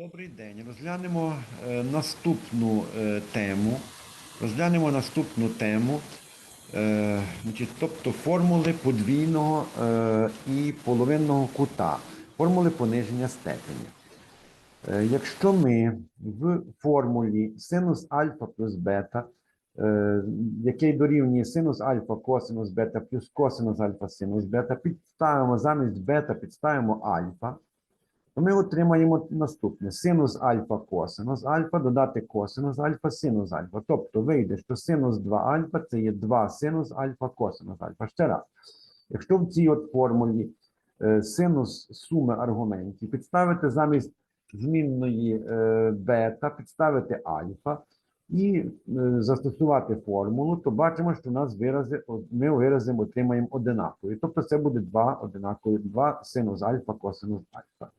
Добрий день. Розглянемо е, наступну е, тему. Розглянемо наступну тему, е, значить, тобто формули подвійного е, і половинного кута, формули пониження степені. Е, Якщо ми в формулі синус альфа плюс бета, е, який дорівнює синус альфа косинус бета плюс косинус альфа синус бета, підставимо замість бета, підставимо альфа, то ми отримаємо наступне: синус альфа косинус альфа додати косинус альфа синус альфа. Тобто вийде, що синус 2 альфа це є 2 синус альфа косинус альфа. Ще раз. Якщо в цій от формулі е, синус суми аргументів підставити замість змінної е, бета, підставити альфа і е, застосувати формулу, то бачимо, що нас вирази, ми виразимо отримаємо одинакові. Тобто це буде 2 одинакові, 2 синус альфа косинус альфа.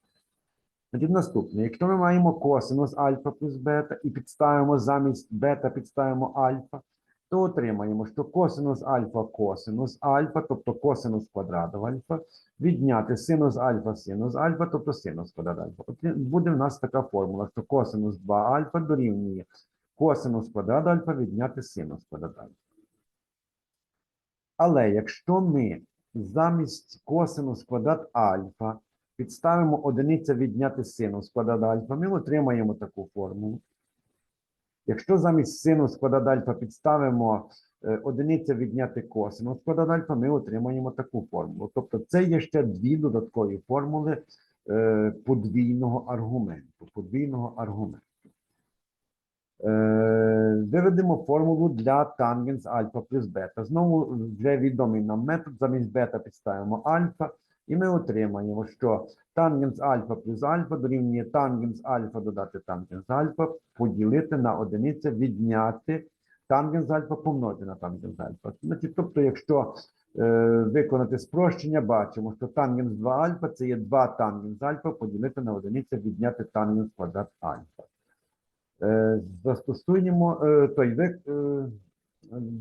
Значить, наступне, якщо ми маємо косинус альфа плюс бета і підставимо замість бета, підставимо альфа, то отримаємо, що косинус альфа косинус альфа, тобто косинус квадрату альфа, відняти синус альфа синус альфа, тобто синус квадрат альфа. От буде в нас така формула, що косинус 2 альфа дорівнює косинус квадрат альфа відняти синус квадрат альфа. Але якщо ми замість косинус квадрат альфа підставимо одиниця відняти синус квадрат альфа, ми отримаємо таку формулу. Якщо замість синус квадрат альфа підставимо е, одиниця відняти косинус квадрат альфа, ми отримаємо таку формулу. Тобто це є ще дві додаткові формули е, подвійного аргументу. Подвійного аргументу. Е, Виведемо формулу для тангенс альфа плюс бета. Знову вже відомий нам метод. Замість бета підставимо альфа, і ми отримаємо, що тангенс альфа плюс альфа дорівнює тангенс альфа додати тангенс альфа, поділити на одиницю, відняти тангенс альфа помножити на тангенс альфа. Значить, тобто, якщо е, виконати спрощення, бачимо, що тангенс 2 альфа це є 2 тангенс альфа поділити на одиницю, відняти тангенс квадрат альфа. Е, застосуємо е, той ви, е,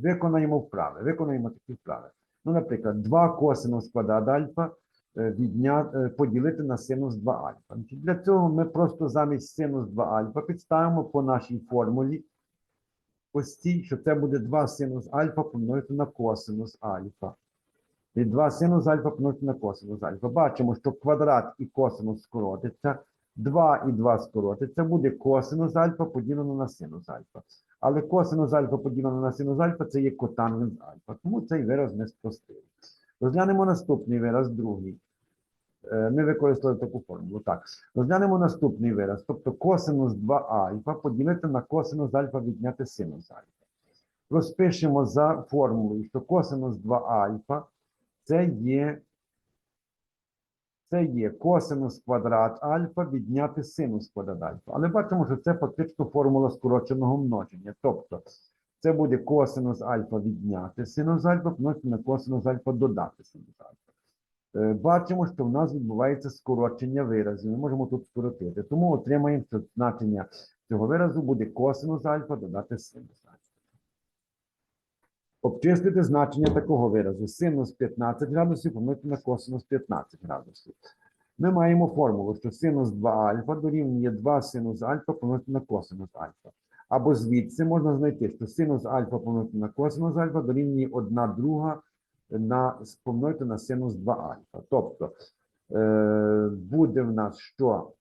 виконаємо вправи. Виконаємо такі вправи. Ну, наприклад, 2 косинус квадрат альфа відня, е, поділити на синус 2 альфа. Для цього ми просто замість синус 2 альфа підставимо по нашій формулі ось цій, що це буде 2 синус альфа помножити на косинус альфа. І 2 синус альфа помножити на косинус альфа. Бачимо, що квадрат і косинус скоротиться. 2 і 2 скоротиться, буде косинус альфа поділено на синус альфа. Але косинус альфа поділено на синус альфа це є котангенс альфа. Тому цей вираз не спростили. Розглянемо наступний вираз, другий. Е, Ми використали таку формулу. Так, розглянемо наступний вираз. Тобто косинус 2 альфа поділити на косинус альфа відняти синус альфа. Розпишемо за формулою, що косинус 2 альфа це є це є косинус квадрат альфа відняти синус квадрат альфа. Але бачимо, що це фактично формула скороченого множення. Тобто це буде косинус альфа відняти синус альфа, помножити на косинус альфа додати синус альфа. Е, Бачимо, що в нас відбувається скорочення виразів. Ми можемо тут скоротити. Тому отримаємо, що значення цього виразу буде косинус альфа додати синус альфа. Обчислити значення такого виразу. Синус 15 градусів помножити на косинус 15 градусів. Ми маємо формулу, що синус 2 альфа дорівнює 2 синус альфа помножити на косинус альфа. Або звідси можна знайти, що синус альфа помножити на косинус альфа дорівнює 1 друга на помножити на синус 2 альфа. Тобто е, буде в нас що?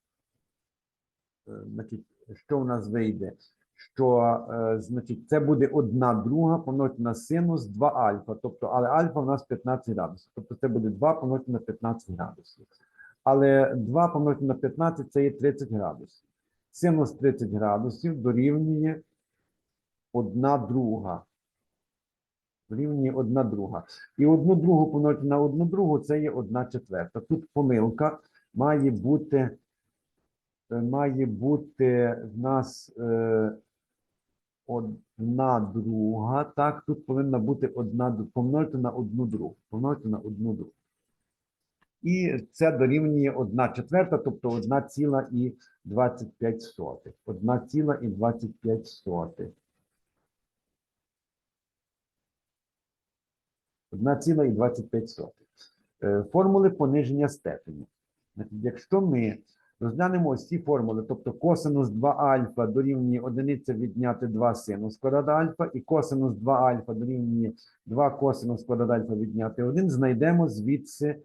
Е, значить, що в нас вийде? Що е, значить, це буде 1 друга помножити на синус 2 альфа. Тобто, але альфа в нас 15 градусів. Тобто це буде 2 помножити на 15 градусів. Але 2 помножити на 15 це є 30 градусів. Синус 30 градусів дорівнює 1 друга. Дорівнює 1 друга. І 1 другу помножити на 1 другу це є 1 четверта. Тут помилка має бути, е, має бути в нас е, одна друга. Так, тут повинна бути одна помножити на одну другу. Помножити на одну другу. І це дорівнює 1 четверта, тобто 1,25 сотих. 1,25 сотих. 1,25 сотих. Е, Формули пониження степені. Якщо ми Розглянемо ось ці формули, тобто косинус 2 альфа дорівнює 1 відняти 2 синус квадрат альфа, і косинус 2 альфа дорівнює 2 косинус квадрат альфа відняти 1, знайдемо звідси,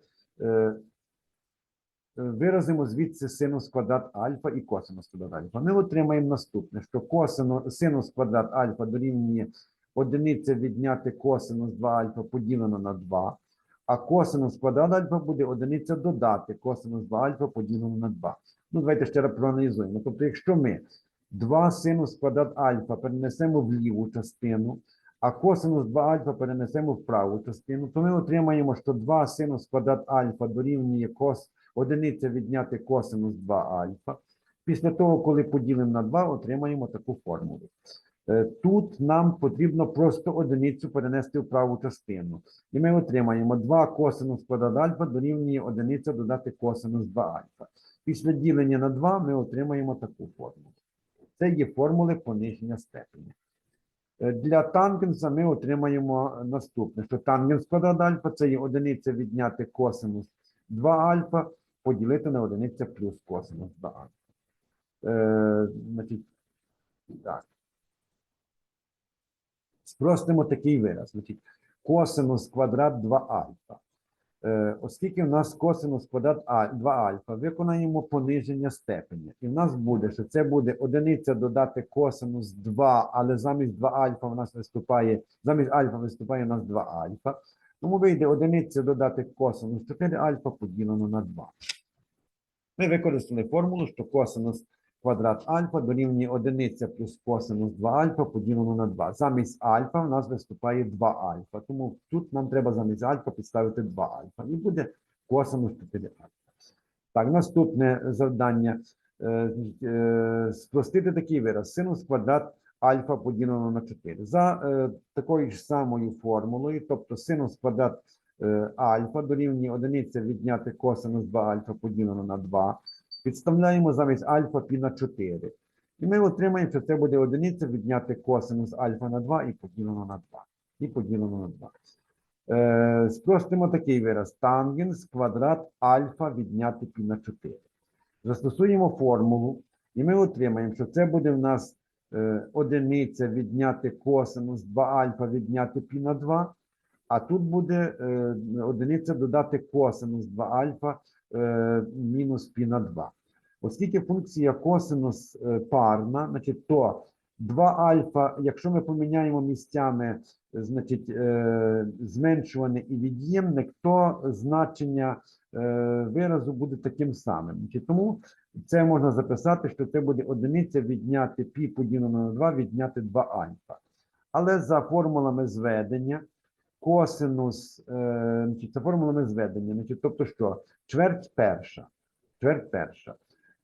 виразимо звідси синус квадрат альфа і косинус квадрат альфа. Ми отримаємо наступне, що косину, синус квадрат альфа дорівнює 1 відняти косинус 2 альфа поділено на 2, а косинус квадрат альфа буде 1 додати косинус 2 альфа поділено на 2. Ну, давайте ще раз проаналізуємо. Тобто, якщо ми 2 синус квадрат альфа перенесемо в ліву частину, а косинус 2 альфа перенесемо в праву частину, то ми отримаємо, що 2 синус квадрат альфа дорівнює кос, одиниця відняти косинус 2 альфа. Після того, коли поділимо на 2, отримаємо таку формулу. Е, Тут нам потрібно просто одиницю перенести в праву частину. І ми отримаємо 2 косинус квадрат альфа дорівнює одиниця додати косинус 2 альфа. Після ділення на 2 ми отримаємо таку формулу. Це є формули пониження степені. Е, Для тангенса ми отримаємо наступне, що тангенс квадрат альфа це є одиниця відняти косинус 2 альфа поділити на одиниця плюс косинус 2 альфа. Е, значить, так. Спростимо такий вираз. Значить, косинус квадрат 2 альфа. Е, оскільки в нас косинус квадрат а, 2 альфа, виконаємо пониження степеня. І в нас буде, що це буде одиниця додати косинус 2, але замість 2 альфа в нас виступає, замість альфа виступає у нас 2 альфа. Тому вийде одиниця додати косинус 4 альфа поділено на 2. Ми використали формулу, що косинус квадрат альфа дорівнює одиниця плюс косинус 2 альфа поділено на 2. Замість альфа в нас виступає 2 альфа. Тому тут нам треба замість альфа підставити 2 альфа. І буде косинус 4 альфа. Так, наступне завдання. Е, е, Спростити такий вираз. Синус квадрат альфа поділено на 4. За е, такою ж самою формулою, тобто синус квадрат альфа дорівнює одиниця відняти косинус 2 альфа поділено на 2. Підставляємо замість альфа пі на 4. І ми отримаємо, що це буде одиниця відняти косинус альфа на 2 і поділено на 2. І поділено на 2. Е, спростимо такий вираз. Тангенс квадрат альфа відняти пі на 4. Застосуємо формулу, і ми отримаємо, що це буде в нас е, одиниця відняти косинус 2 альфа відняти пі на 2. А тут буде е, одиниця додати косинус 2 альфа е, мінус пі на 2. Оскільки функція косинус е, парна, значить, то 2 альфа, якщо ми поміняємо місцями, значить, е, зменшуване і від'ємник, то значення е, виразу буде таким самим. Тому це можна записати, що це буде одиниця відняти пі поділено на 2, відняти 2 альфа. Але за формулами зведення, косинус, значить, за формулами зведення, значить, тобто що? Чверть перша. Чверть перша.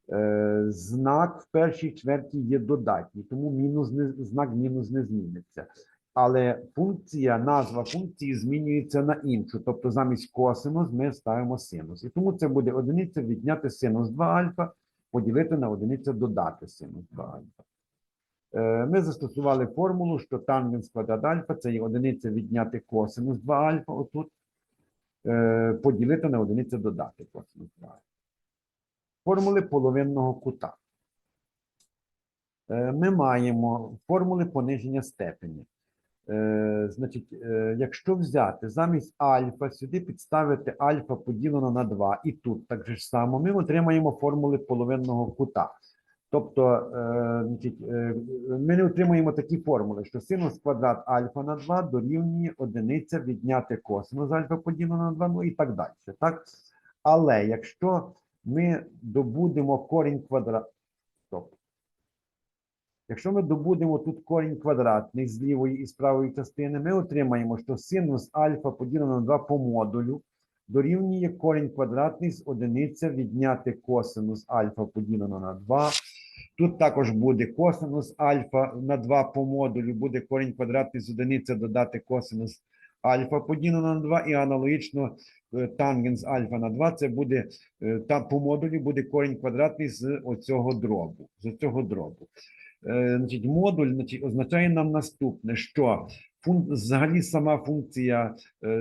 Е, знак в першій чверті є додатній, тому мінус знак мінус не зміниться. Але функція, назва функції змінюється на іншу. Тобто замість косинус ми ставимо синус. І тому це буде одиниця відняти синус 2 альфа, поділити на одиницю додати синус 2 альфа. Е, Ми застосували формулу, що тангенс квадрат альфа це є одиниця відняти косинус 2 альфа отут, е, поділити на одиницю додати косинус 2 альфа. Формули половинного кута. Е, Ми маємо формули пониження степені. Е, Значить, е, якщо взяти замість альфа, сюди підставити альфа поділено на 2, і тут так же ж само, ми отримаємо формули половинного кута. Тобто, ми не отримуємо такі формули, що синус квадрат альфа на 2 дорівнює одиниця відняти косинус альфа поділено на 2, ну і так далі. Так? Але якщо ми добудемо корінь квадрат. Стоп. Якщо ми добудемо тут корінь квадратний з лівої і з правої частини, ми отримаємо, що синус альфа поділено на 2 по модулю дорівнює корінь квадратний з одиниця відняти косинус альфа поділено на 2. Тут також буде косинус альфа на 2 по модулю, буде корінь квадратний з одиниця додати косинус альфа поділено на 2, і аналогічно е, тангенс альфа на 2, це буде е, та по модулі буде корінь квадратний з оцього дробу. З оцього дробу. Е, Значить, модуль значить, означає нам наступне, що фун... взагалі сама функція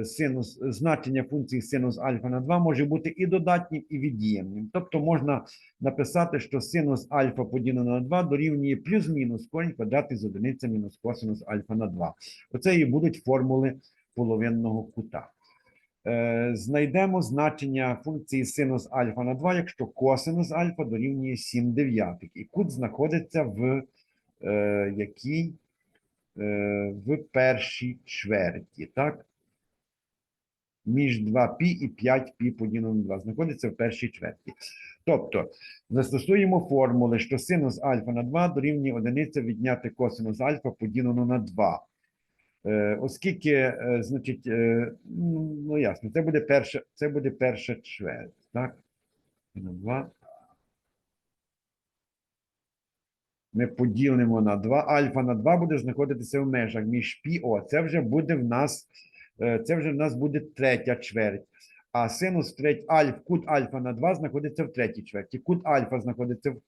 синус, значення функції синус альфа на 2 може бути і додатнім, і від'ємним. Тобто можна написати, що синус альфа поділено на 2 дорівнює плюс-мінус корінь квадратний з одиниця мінус косинус альфа на 2. Оце і будуть формули половинного кута. Е, Знайдемо значення функції синус альфа на 2, якщо косинус альфа дорівнює 7 дев'ятих. І кут знаходиться в е, якій? Е, в першій чверті, так? Між 2π і 5π поділено на 2 знаходиться в першій чверті. Тобто, застосуємо формули, що синус альфа на 2 дорівнює одиниця відняти косинус альфа поділено на 2. Е, оскільки, е, значить, е, ну, ну ясно, це буде перша, це буде перша чверть, так? На 2. Ми поділимо на 2. Альфа на 2 буде знаходитися в межах між пі. О, це вже буде в нас, це вже в нас буде третя чверть. А синус треть, альф, кут альфа на 2 знаходиться в третій чверті. Кут альфа знаходиться в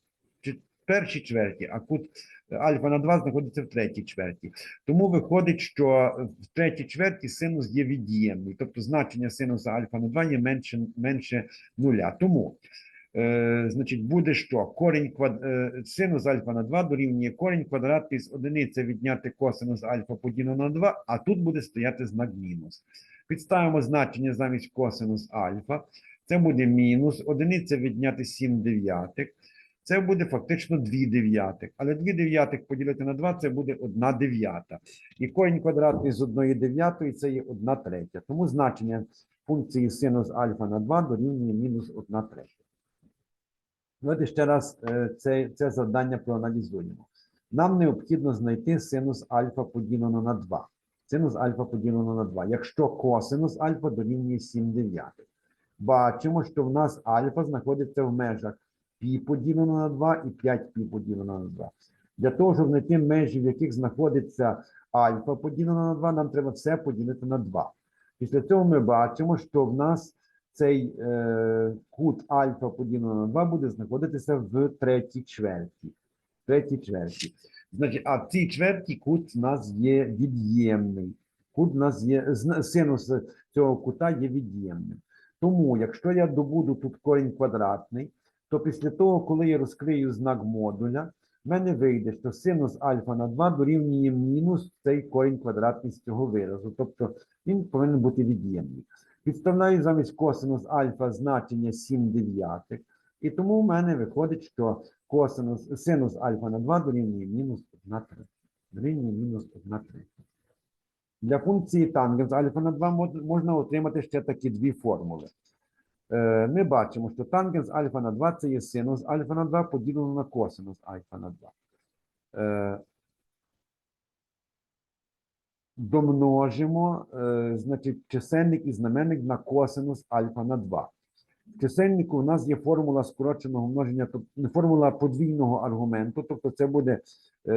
першій чверті, а кут альфа на 2 знаходиться в третій чверті. Тому виходить, що в третій чверті синус є від'ємний, тобто значення синуса альфа на 2 є менше, менше нуля. Тому, е, значить, буде що? Корінь квад... е, синус альфа на 2 дорівнює корінь квадратний з одиниці відняти косинус альфа поділено на 2, а тут буде стояти знак мінус. Підставимо значення замість косинус альфа. Це буде мінус, одиниця відняти 7 дев'ятих. Це буде фактично 2 дев'ятих. Але 2 дев'ятих поділити на 2 це буде 1 дев'ята. І корінь квадратний з 1 дев'ятої це є 1 третя. Тому значення функції синус альфа на 2 дорівнює мінус 1 третя. Давайте ще раз е, це, це завдання проаналізуємо. Нам необхідно знайти синус альфа поділено на 2. Синус альфа поділено на 2. Якщо косинус альфа дорівнює 7 дев'ятих. Бачимо, що в нас альфа знаходиться в межах пі поділено на 2 і 5 пі поділено на 2. Для того, щоб знайти межі, в яких знаходиться альфа поділено на 2, нам треба все поділити на 2. Після цього ми бачимо, що в нас цей е, кут альфа поділено на 2 буде знаходитися в третій чверті. Третій чверті. Значить, а в цій чверті кут у нас є від'ємний. Кут у нас є, синус цього кута є від'ємним. Тому, якщо я добуду тут корінь квадратний, то після того, коли я розкрию знак модуля, в мене вийде, що синус альфа на 2 дорівнює мінус цей корінь квадратний з цього виразу. Тобто він повинен бути від'ємний. Підставляю замість косинус альфа значення 7 дев'ятих. І тому в мене виходить, що косинус, синус альфа на 2 дорівнює мінус 1 третя. Дорівнює мінус 1 третя. Для функції тангенс альфа на 2 можна отримати ще такі дві формули. Е, Ми бачимо, що тангенс альфа на 2 це є синус альфа на 2 поділено на косинус альфа на 2. Е, Домножимо, е, значить, чисельник і знаменник на косинус альфа на 2. В чисельнику у нас є формула скороченого множення, тобто формула подвійного аргументу, тобто це буде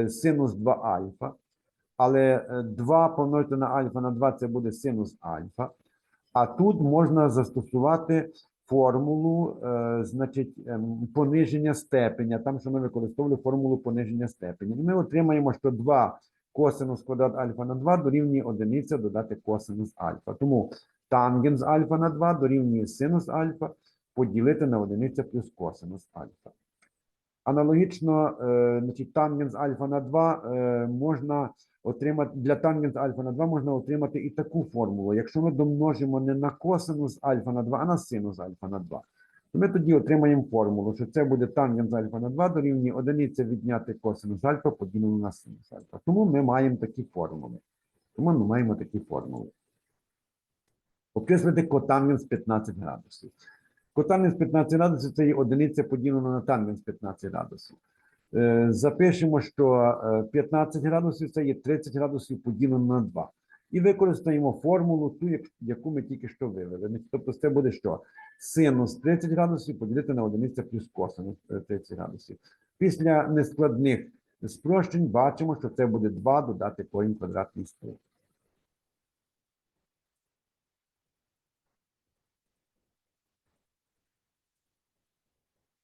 синус 2 альфа. Але е, 2 помножити на альфа на 2 це буде синус альфа. А тут можна застосувати формулу, е, значить, ем, пониження степеня. Там, що ми використовували формулу пониження степеня. Ми отримаємо, що 2 косинус квадрат альфа на 2 дорівнює одиниця додати косинус альфа. Тому тангенс альфа на 2 дорівнює синус альфа поділити на одиниця плюс косинус альфа. Аналогічно, е, значить, тангенс альфа на 2 е, можна отримати для тангенс альфа на 2 можна отримати і таку формулу. Якщо ми домножимо не на косинус альфа на 2, а на синус альфа на 2, то ми тоді отримаємо формулу, що це буде тангенс альфа на 2 дорівнює одиниця відняти косинус альфа поділено на синус альфа. Тому ми маємо такі формули. Тому ми маємо такі формули. Обчислити котангенс 15 градусів. Котангенс 15 градусів це є одиниця поділена на тангенс 15 градусів. Е, Запишемо, що е, 15 градусів це є 30 градусів поділено на 2. І використаємо формулу, ту, яку ми тільки що вивели. Тобто це буде що? Синус 30 градусів поділити на одиниця плюс косинус е, 30 градусів. Після нескладних спрощень бачимо, що це буде 2 додати корінь квадратний з 3.